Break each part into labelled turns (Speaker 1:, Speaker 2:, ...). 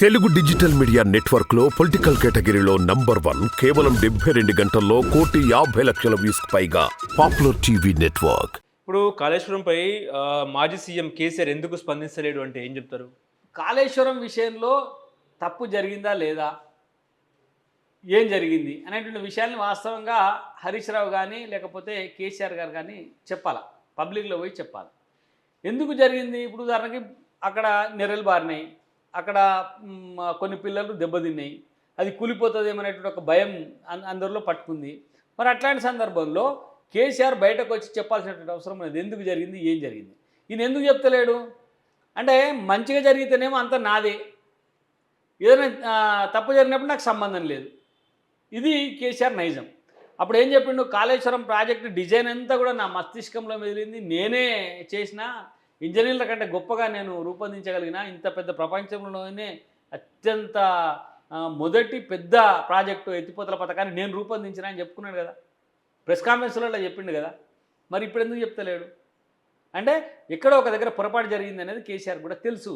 Speaker 1: Telugu digital media నెట్వర్క్లో political కేటగిరీలో number one కేవలం డెబ్బై రెండు గంటల్లో కోటి యాభై లక్షల వ్యూస్ పైగా పాపులర్ టీవీ నెట్వర్క్.
Speaker 2: ఇప్పుడు కాళేశ్వరంపై ఆ, మాజీ సీఎం కేసీఆర్ ఎందుకు స్పందించలేడు అంటే ఏం చెప్తారు?
Speaker 3: కాళేశ్వరం విషయంలో తప్పు జరిగిందా లేదా? ఏం జరిగింది? అనేటువంటి విషయాన్ని వాస్తవంగా హరీష్ రావు కానీ లేకపోతే కేసీఆర్ గారు కానీ చెప్పాలి? పబ్లిక్లో పోయి చెప్పాలి. ఎందుకు జరిగింది? ఇప్పుడు ఉదాహరణకి అక్కడ నెర్రలు బారినాయి. అక్కడ కొన్ని పిల్లలు దెబ్బతిన్నాయి. అది కూలిపోతుందేమనేటువంటి ఒక భయం అందరిలో పట్టుకుంది. మరి అట్లాంటి సందర్భంలో కేసీఆర్ బయటకు వచ్చి చెప్పాల్సినటువంటి అవసరం లేదు ఎందుకు జరిగింది? ఏం జరిగింది? ఈయన ఎందుకు చెప్తలేడు? అంటే మంచిగా జరిగితేనేమో అంత నాదే. ఏదైనా తప్పు జరిగినప్పుడు నాకు సంబంధం లేదు. ఇది కేసీఆర్ నైజం. అప్పుడు ఏం చెప్పిండు? కాళేశ్వరం ప్రాజెక్టు డిజైన్ అంతా కూడా నా మస్తిష్కంలో మెదిలింది. నేనే చేసిన ఇంజనీర్ల కంటే గొప్పగా నేను రూపొందించగలిగిన ఇంత పెద్ద ప్రపంచంలోనే అత్యంత మొదటి పెద్ద ప్రాజెక్టు ఎత్తిపోతల పథకాన్ని నేను రూపొందించిన అని చెప్పుకున్నాడు కదా. ప్రెస్ కాన్ఫరెన్స్లలో చెప్పిండు కదా. మరి ఇప్పుడు ఎందుకు చెప్తలేడు? అంటే ఎక్కడో ఒక దగ్గర పొరపాటు జరిగింది అనేది కేసీఆర్ కూడా తెలుసు.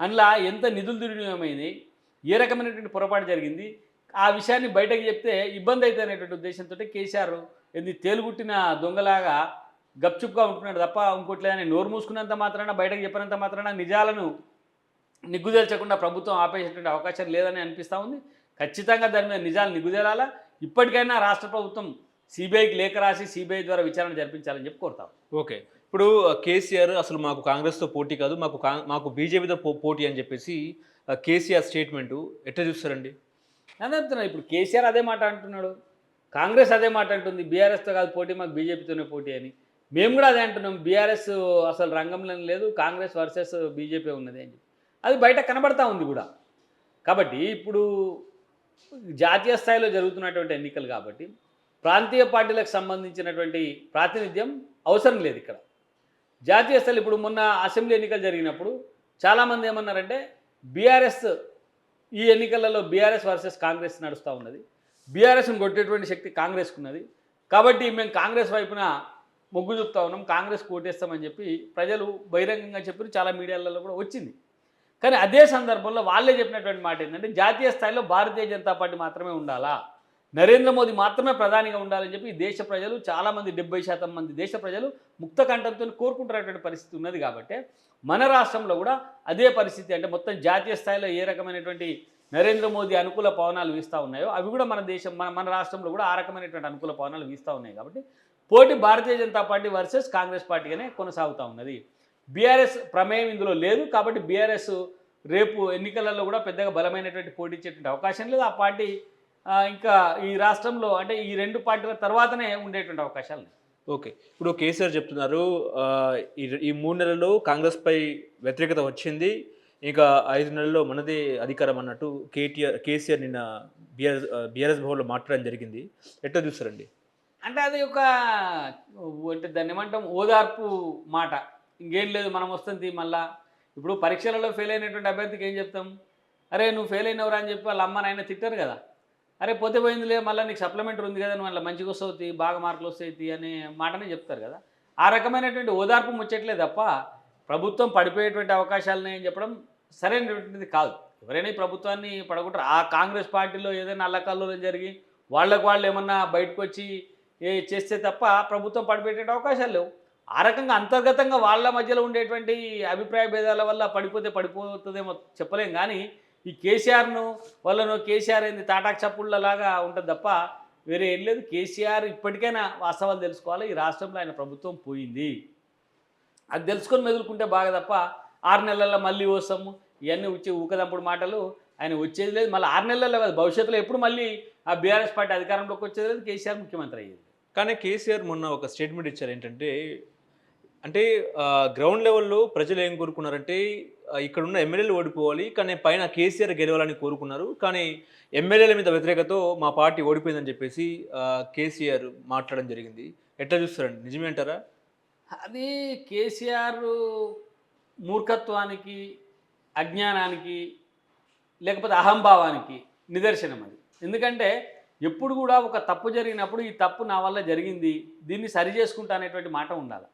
Speaker 3: అందులో ఎంత నిధులు దుర్వినియోగమైంది ఏ రకమైనటువంటి పొరపాటు జరిగింది ఆ విషయాన్ని బయటకు చెప్తే ఇబ్బంది అవుతుంది అనేటువంటి ఉద్దేశంతో కేసీఆర్ ఇది తేలుగుట్టిన దొంగలాగా గప్చుప్గా ఉంటున్నాడు తప్ప ఇంకోటి లేదని. నోరు మూసుకున్నంత మాత్రాన బయటకు చెప్పినంత మాత్రాన నిజాలను నిగ్గుదేల్చకుండా ప్రభుత్వం ఆపేసేటువంటి అవకాశం లేదని అనిపిస్తూ ఉంది. ఖచ్చితంగా దాని మీద నిజాలు నిగ్గుదేలాలా? ఇప్పటికైనా రాష్ట్ర ప్రభుత్వం సిబిఐకి లేఖ రాసి సిబిఐ ద్వారా విచారణ జరిపించాలని చెప్పి కోరుతాం
Speaker 2: ఓకే. ఇప్పుడు కేసీఆర్ అసలు మాకు కాంగ్రెస్తో పోటీ కాదు మాకు కా- మాకు బీజేపీతో పోటీ అని చెప్పేసి కేసీఆర్ స్టేట్మెంటు ఎట్లా చూస్తారండి?
Speaker 3: అదే చెప్తున్నా ఇప్పుడు కేసీఆర్ అదే మాట అంటున్నాడు. కాంగ్రెస్ అదే మాట అంటుంది. బీఆర్ఎస్తో కాదు పోటీ మాకు బీజేపీతోనే పోటీ అని. మేము కూడా అదే అంటున్నాం. బీఆర్ఎస్ అసలు రంగంలో లేదు. కాంగ్రెస్ వర్సెస్ బీజేపీ ఉన్నది అని అది బయట కనబడతా ఉంది కూడా. కాబట్టి ఇప్పుడు జాతీయ స్థాయిలో జరుగుతున్నటువంటి ఎన్నికలు కాబట్టి ప్రాంతీయ పార్టీలకు సంబంధించినటువంటి ప్రాతినిధ్యం అవసరం లేదు ఇక్కడ. జాతీయ స్థాయిలో ఇప్పుడు మొన్న అసెంబ్లీ ఎన్నికలు జరిగినప్పుడు చాలామంది ఏమన్నారంటే బీఆర్ఎస్ ఈ ఎన్నికలలో బీఆర్ఎస్ వర్సెస్ కాంగ్రెస్ నడుస్తూ ఉన్నది. బీఆర్ఎస్ను కొట్టేటువంటి శక్తి కాంగ్రెస్కు ఉన్నది కాబట్టి మేము కాంగ్రెస్ వైపున మొగ్గు చూపుతా ఉన్నాం కాంగ్రెస్ ఓటేస్తామని చెప్పి ప్రజలు బహిరంగంగా చెప్పారు చాలా మీడియాలలో కూడా వచ్చింది. కానీ అదే సందర్భంలో వాళ్ళే చెప్పినటువంటి మాట ఏంటంటే జాతీయ స్థాయిలో భారతీయ జనతా పార్టీ మాత్రమే ఉండాలా? నరేంద్ర మోదీ మాత్రమే ప్రధానిగా ఉండాలని చెప్పి దేశ ప్రజలు చాలామంది డెబ్బై శాతం మంది దేశ ప్రజలు ముక్త కంఠంతో కోరుకుంటున్నటువంటి పరిస్థితి ఉన్నది కాబట్టి మన రాష్ట్రంలో కూడా అదే పరిస్థితి అంటే మొత్తం జాతీయ స్థాయిలో ఏ రకమైనటువంటి నరేంద్ర మోదీ అనుకూల పవనాలు వీస్తూ ఉన్నాయో అవి కూడా మన దేశం మన మన రాష్ట్రంలో కూడా ఆ రకమైనటువంటి అనుకూల పవనాలు వీస్తూ ఉన్నాయి కాబట్టి పోటీ Bharatiya Janata party versus Congress పార్టీగానే కొనసాగుతూ ఉన్నది. బీఆర్ఎస్ ప్రమేయం ఇందులో లేదు కాబట్టి బీఆర్ఎస్ రేపు ఎన్నికలలో కూడా పెద్దగా బలమైనటువంటి పోటీ ఇచ్చేటువంటి అవకాశం లేదు. ఆ పార్టీ ఇంకా ఈ రాష్ట్రంలో అంటే ఈ రెండు పార్టీల తర్వాతనే ఉండేటువంటి అవకాశాలు
Speaker 2: ఓకే. ఇప్పుడు కేసీఆర్ చెప్తున్నారు ఈ ఈ మూడు నెలల్లో కాంగ్రెస్పై వ్యతిరేకత వచ్చింది. ఇంకా ఐదు నెలల్లో మనదే అధికారం అన్నట్టు కేటీఆర్ కేసీఆర్ నిన్న బీఆర్ఎస్ బీఆర్ఎస్ భవన్లో మాట్లాడడం జరిగింది. ఎట్లా చూస్తారండి?
Speaker 3: అంటే అది ఒక అంటే దాన్ని ఏమంటాం ఓదార్పు మాట. ఇంకేం లేదు మనం వస్తుంది మళ్ళా. ఇప్పుడు పరీక్షలలో ఫెయిల్ అయినటువంటి అభ్యర్థికి ఏం చెప్తాం? అరే నువ్వు ఫెయిల్ అయినవరా అని చెప్పి వాళ్ళ అమ్మ నాయన తిట్టారు కదా. అరే పోతే పోయిందిలే మళ్ళీ నీకు సప్లిమెంటరీ ఉంది కదా నువ్వు మళ్ళీ మంచిగా వస్తావుతి బాగా మార్కులు వస్తాయి అనే మాటనే చెప్తారు కదా. ఆ రకమైనటువంటి ఓదార్పు ముచ్చట్లే తప్ప ప్రభుత్వం పడిపోయేటువంటి అవకాశాలని అని చెప్పడం సరైనటువంటిది కాదు. ఎవరైనా ఈ ప్రభుత్వాన్ని పడగొట్టరు. ఆ కాంగ్రెస్ పార్టీలో ఏదైనా అల్లకల్లోలం జరిగి వాళ్ళకు వాళ్ళు ఏమన్నా బయటకు వచ్చి చేస్తే తప్ప ప్రభుత్వం పడిపెట్టే అవకాశాలు లేవు. ఆ రకంగా అంతర్గతంగా వాళ్ళ మధ్యలో ఉండేటువంటి అభిప్రాయ భేదాల వల్ల పడిపోతే పడిపోతుందేమో చెప్పలేం కానీ ఈ కేసీఆర్ను వాళ్ళను కేసీఆర్ ఏంది తాటాకు చప్పుళ్ళలాగా ఉంటుంది తప్ప వేరే ఏం లేదు. కేసీఆర్ ఇప్పటికైనా వాస్తవాలు తెలుసుకోవాలి. ఈ రాష్ట్రంలో ఆయన ప్రభుత్వం పోయింది. అది తెలుసుకొని మెదులుకుంటే బాగా తప్ప ఆరు నెలల్లో మళ్ళీ వస్తాము ఇవన్నీ వచ్చి ఊకదంపుడు మాటలు. ఆయన వచ్చేది లేదు. మళ్ళీ ఆరు నెలల్లో కాదు భవిష్యత్తులో ఎప్పుడు మళ్ళీ ఆ బీఆర్ఎస్ పార్టీ అధికారంలోకి వచ్చేది లేదు. కేసీఆర్ ముఖ్యమంత్రి అయ్యేది
Speaker 2: కానీ కేసీఆర్ మొన్న ఒక స్టేట్మెంట్ ఇచ్చారు ఏంటంటే అంటే గ్రౌండ్ లెవెల్లో ప్రజలు ఏం కోరుకున్నారంటే ఇక్కడ ఉన్న ఎమ్మెల్యేలు ఓడిపోవాలి కానీ పైన కేసీఆర్ గెలవాలని కోరుకున్నారు కానీ ఎమ్మెల్యేల మీద వ్యతిరేకతో మా పార్టీ ఓడిపోయిందని చెప్పేసి కేసీఆర్ మాట్లాడడం జరిగింది. ఎట్లా చూస్తారండి? నిజమే అంటారా?
Speaker 3: అది కేసీఆర్ మూర్ఖత్వానికి అజ్ఞానానికి లేకపోతే అహంభావానికి నిదర్శనం అది. ఎందుకంటే ఎప్పుడు కూడా ఒక తప్పు జరిగినప్పుడు ఈ తప్పు నా వల్ల జరిగింది దీన్ని సరి చేసుకుంటా అనేటువంటి మాట ఉండాలి.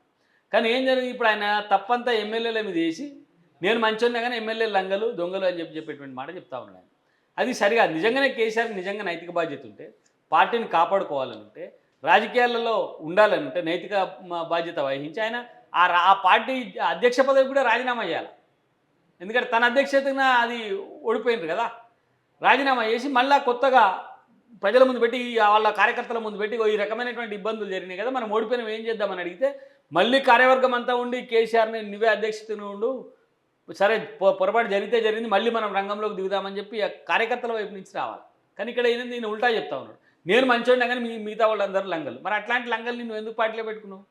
Speaker 3: కానీ ఏం జరిగింది? ఇప్పుడు ఆయన తప్పంతా ఎమ్మెల్యేల మీద వేసి నేను మంచోన్నా కానీ ఎమ్మెల్యే లంగలు దొంగలు అని చెప్పి చెప్పేటువంటి మాట చెప్తా ఉన్నాను ఆయన. అది సరిగా నిజంగానే కేసీఆర్ నిజంగా నైతిక బాధ్యత ఉంటే పార్టీని కాపాడుకోవాలని ఉంటే రాజకీయాలలో ఉండాలని ఉంటే నైతిక బాధ్యత వహించి ఆయన ఆ రా- ఆ పార్టీ అధ్యక్ష పదవి కూడా రాజీనామా చేయాలి. ఎందుకంటే తన అధ్యక్షతన అది ఓడిపోయినారు కదా. రాజీనామా చేసి మళ్ళీ కొత్తగా ప్రజల ముందు పెట్టి వాళ్ళ కార్యకర్తల ముందు పెట్టి ఈ రకమైనటువంటి ఇబ్బందులు జరిగినాయి కదా మనం ఓడిపోయినాం ఏం చేద్దామని అడిగితే మళ్ళీ కార్యవర్గం అంతా ఉండి కేసీఆర్ని నువ్వే అధ్యక్షతను ఉండు సరే పొ- పొరపాటు జరిగితే జరిగింది మళ్ళీ మనం రంగంలోకి దిగుదామని చెప్పి కార్యకర్తల వైపు నుంచి రావాలి. కానీ ఇక్కడ ఏంది నేను ఉల్టా చెప్తా ఉన్నాడు. నేను మంచోడినా కానీ మీ మిగతా వాళ్ళందరూ లంగలు. మరి అట్లాంటి లంగల్ని నువ్వు ఎందుకు పార్టీలో పెట్టుకున్నావు?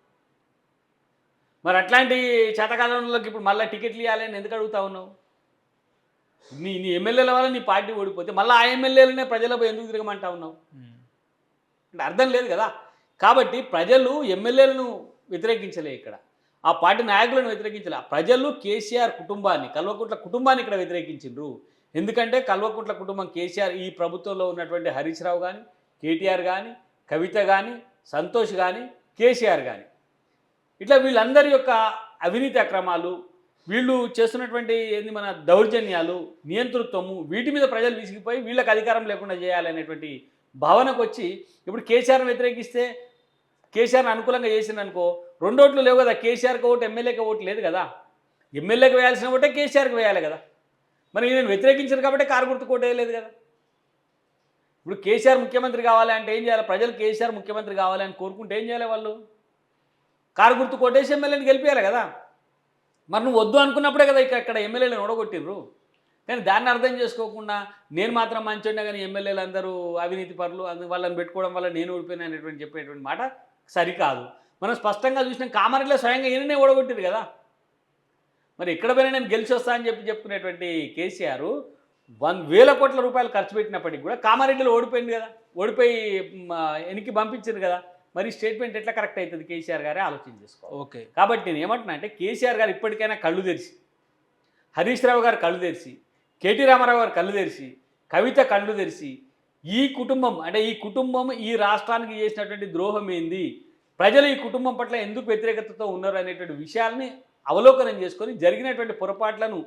Speaker 3: మరి అట్లాంటి చేతకాలంలోకి ఇప్పుడు మళ్ళీ టికెట్లు ఇవ్వాలని ఎందుకు అడుగుతా ఉన్నావు? నీ నీ ఎమ్మెల్యేల వల్ల నీ పార్టీ ఓడిపోతే మళ్ళీ ఆ ఎమ్మెల్యేలనే ప్రజలపై ఎందుకు తిరగమంటా ఉన్నావు? అంటే అర్థం లేదు కదా. కాబట్టి ప్రజలు ఎమ్మెల్యేలను వ్యతిరేకించలే ఇక్కడ. ఆ పార్టీ నాయకులను వ్యతిరేకించలే. ప్రజలు కేసీఆర్ కుటుంబాన్ని కల్వకుంట్ల కుటుంబాన్ని ఇక్కడ వ్యతిరేకించిండ్రు. ఎందుకంటే కల్వకుంట్ల కుటుంబం కేసీఆర్ ఈ ప్రభుత్వంలో ఉన్నటువంటి హరీష్ రావు కానీ కేటీఆర్ కానీ కవిత కానీ సంతోష్ కానీ కేసీఆర్ కానీ ఇట్లా వీళ్ళందరి యొక్క అవినీతి అక్రమాలు వీళ్ళు చేస్తున్నటువంటి ఏంది మన దౌర్జన్యాలు నియంతృత్వము వీటి మీద ప్రజలు విసిగిపోయి వీళ్ళకి అధికారం లేకుండా చేయాలనేటువంటి భావనకు వచ్చి ఇప్పుడు కేసీఆర్ని వ్యతిరేకిస్తే కేసీఆర్ని అనుకూలంగా చేసింది అనుకో రెండు ఓట్లు లేవు కదా కేసీఆర్కి ఓటు ఎమ్మెల్యేకి ఓటు లేదు కదా. ఎమ్మెల్యేకి వేయాల్సిన ఓటే కేసీఆర్కి వేయాలి కదా. మరి నేను వ్యతిరేకించాను కాబట్టి కారు గుర్తు కోట వేయలేదు కదా. ఇప్పుడు కేసీఆర్ ముఖ్యమంత్రి కావాలి అంటే ఏం చేయాలి? ప్రజలు కేసీఆర్ ముఖ్యమంత్రి కావాలి అని కోరుకుంటే ఏం చేయాలి వాళ్ళు? కారు గుర్తు కొట్టేసి ఎమ్మెల్యేని గెలిపేయాలి కదా. మరి నువ్వు వద్దు అనుకున్నప్పుడే కదా ఇక ఇక్కడ ఎమ్మెల్యేలను ఓడగొట్టిర్రు కానీ దాన్ని అర్థం చేసుకోకుండా నేను మాత్రం మంచిగా కానీ ఎమ్మెల్యేలు అందరూ అవినీతి పరులు అందు వాళ్ళని పెట్టుకోవడం వల్ల నేను ఓడిపోయినా అనేటువంటి చెప్పేటువంటి మాట సరికాదు. మనం స్పష్టంగా చూసినాం కామారెడ్డిలో స్వయంగా ఈయననే ఓడగొట్టిరు కదా. మరి ఎక్కడ పోయినా నేను గెలిచి వస్తా అని చెప్పి చెప్పుకునేటువంటి కేసీఆర్ వన్ వేల కోట్ల రూపాయలు ఖర్చు పెట్టినప్పటికీ కూడా కామారెడ్డిలో ఓడిపోయింది కదా. ఓడిపోయి ఎనికి పంపించారు కదా. మరి స్టేట్మెంట్ ఎట్లా కరెక్ట్ అవుతుంది కేసీఆర్ గారే ఆలోచన చేసుకోవాలి.
Speaker 2: ఓకే.
Speaker 3: కాబట్టి నేను ఏమంటున్నా అంటే కేసీఆర్ గారు ఇప్పటికైనా కళ్ళు తెరిచి హరీష్ రావు గారు కళ్ళు తెరిచి కేటీ రామారావు గారు కళ్ళు తెరిచి కవిత కళ్ళు తెరిచి ఈ కుటుంబం అంటే ఈ కుటుంబం ఈ రాష్ట్రానికి చేసినటువంటి ద్రోహం ఏంది? ప్రజలు ఈ కుటుంబం పట్ల ఎందుకు వ్యతిరేకతతో ఉన్నారు అనేటువంటి విషయాల్ని అవలోకనం చేసుకొని జరిగినటువంటి పొరపాట్లను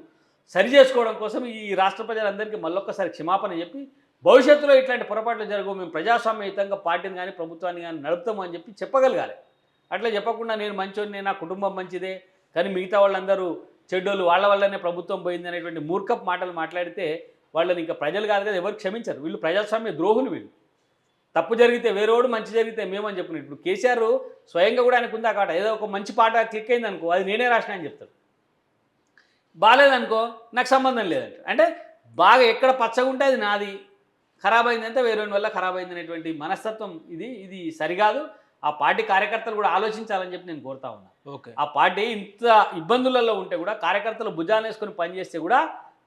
Speaker 3: సరి చేసుకోవడం కోసం ఈ రాష్ట్ర ప్రజలందరికీ మళ్ళొక్కసారి క్షమాపణ చెప్పి భవిష్యత్తులో ఇట్లాంటి పొరపాట్లు జరగవు మేము ప్రజాస్వామ్యయుతంగా పార్టీని కానీ ప్రభుత్వాన్ని కానీ నడుపుతాము అని చెప్పి చెప్పగలగాలి. అట్లా చెప్పకుండా నేను మంచోని నా కుటుంబం మంచిదే కానీ మిగతా వాళ్ళందరూ చెడ్డోళ్ళు వాళ్ళ వల్లనే ప్రభుత్వం పోయింది అనేటువంటి మూర్ఖపు మాటలు మాట్లాడితే వాళ్ళని ఇంకా ప్రజలు కాదు కదా ఎవరు క్షమించరు. వీళ్ళు ప్రజాస్వామ్య ద్రోహులు వీళ్ళు. తప్పు జరిగితే వేరేవాడు మంచి జరిగితే మేమని చెప్పిన ఇప్పుడు కేసీఆర్ స్వయంగా కూడా ఆయనకు ఉందా కాట? ఏదో ఒక మంచి పాట క్లిక్ అయింది అనుకో అది నేనే రాసిన అని చెప్తాడు. బాగాలేదనుకో నాకు సంబంధం లేదంట. అంటే బాగా ఎక్కడ పచ్చగా ఉంటే అది నాది. ఖరాబ్ అయిందంటే వేరే వల్ల ఖరాబ్ అయింది అనేటువంటి మనస్తత్వం ఇది ఇది సరికాదు ఆ పార్టీ కార్యకర్తలు కూడా ఆలోచించాలని చెప్పి నేను కోరుతా ఉన్నా.
Speaker 2: ఓకే.
Speaker 3: ఆ పార్టీ ఇంత ఇబ్బందులలో ఉంటే కూడా కార్యకర్తలు భుజాన్ని వేసుకొని పనిచేస్తే కూడా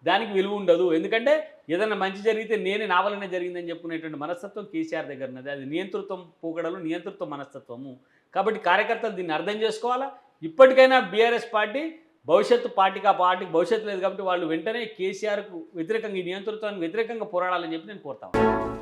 Speaker 3: దానికి విలువ ఉండదు. ఎందుకంటే ఏదైనా మంచి జరిగితే నేనే నా వల్లనే జరిగిందని చెప్పుకునేటువంటి మనస్తత్వం కేసీఆర్ దగ్గర ఉన్నది. అది నియంతృత్వం పూకడలు నియంతృత్వ మనస్తత్వము. కాబట్టి కార్యకర్తలు దీన్ని అర్థం చేసుకోవాలా? ఇప్పటికైనా బీఆర్ఎస్ పార్టీ భవిష్యత్తు పార్టీకి ఆ పార్టీకి భవిష్యత్తు లేదు కాబట్టి వాళ్ళు వెంటనే కేసీఆర్కు వ్యతిరేకంగా ఈ నియంతృత్వానికి వ్యతిరేకంగా పోరాడాలని చెప్పి నేను కోరుతాను